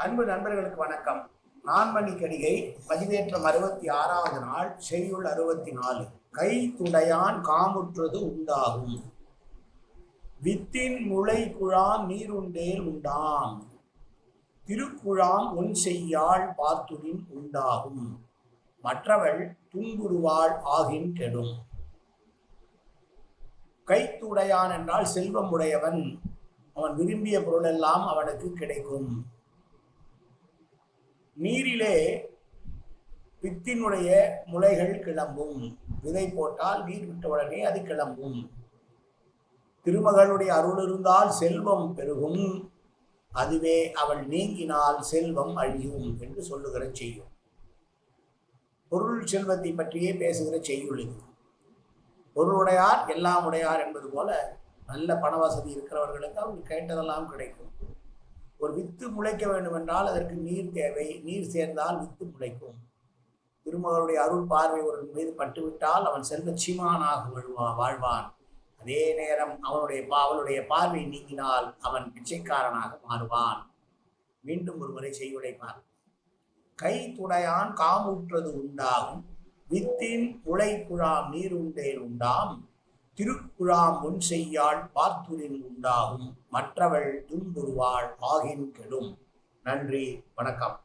அன்பு நண்பர்களுக்கு வணக்கம். நான்மணி கடிகை பதிவேற்றம் அறுபத்தி ஆறாவது நாள் செய்யுள் அறுபத்தி நாலு. கை துடையான் காமுற்றது உண்டாகும். வித்தின் முளை குழாம் நீருண்டேல் உண்டாம். திருக்குழாம் உன் செய்யாள் பார்த்துடின் உண்டாகும். மற்றவள் துன்புறுவாள் ஆகின் கெடும். கைத்துடையான் என்றால் செல்வம் உடையவன். அவன் விரும்பிய பொருளெல்லாம் அவனுக்கு கிடைக்கும். நீரிலே வித்தினுடைய முளைகள் கிளம்பும். விதை போட்டால் நீர் விட்ட உடனே அது கிளம்பும். திருமகளுடைய அருள் இருந்தால் செல்வம் பெருகும். அதுவே அவள் நீங்கினால் செல்வம் அழியும் என்று சொல்லுகிற செய்யும். பொருள் செல்வத்தை பற்றியே பேசுகிற செய்யுள் இது. பொருளுடையார் எல்லாம் உடையார் என்பது போல நல்ல பண வசதி இருக்கிறவர்களுக்கு அவங்க கேட்டதெல்லாம் கிடைக்கும். ஒரு வித்து முளைக்க வேண்டும் என்றால் அதற்கு நீர் தேவை. நீர் சேர்ந்தால் வித்து முளைக்கும். திருமகளுடைய அருள் பார்வை ஒரு மீது பட்டுவிட்டால் அவன் செல்வ சீமானாக வாழ்வான். அதே நேரம் அவனுடைய பா அவளுடைய பார்வை நீங்கினால் அவன் பிச்சைக்காரனாக மாறுவான். மீண்டும் ஒருமுறை செய்யுடைப்பார் கை துடையான் காமுற்றது உண்டாகும் வித்தின் உலை குழாம் நீர் உண்டேன் உண்டாம். திருக்குழாம் முன் செய்யாள் பார்த்துரில் உண்டாகும். மற்றவள் துன்புறுவாள் ஆகின் கெடும் நன்றி வணக்கம்.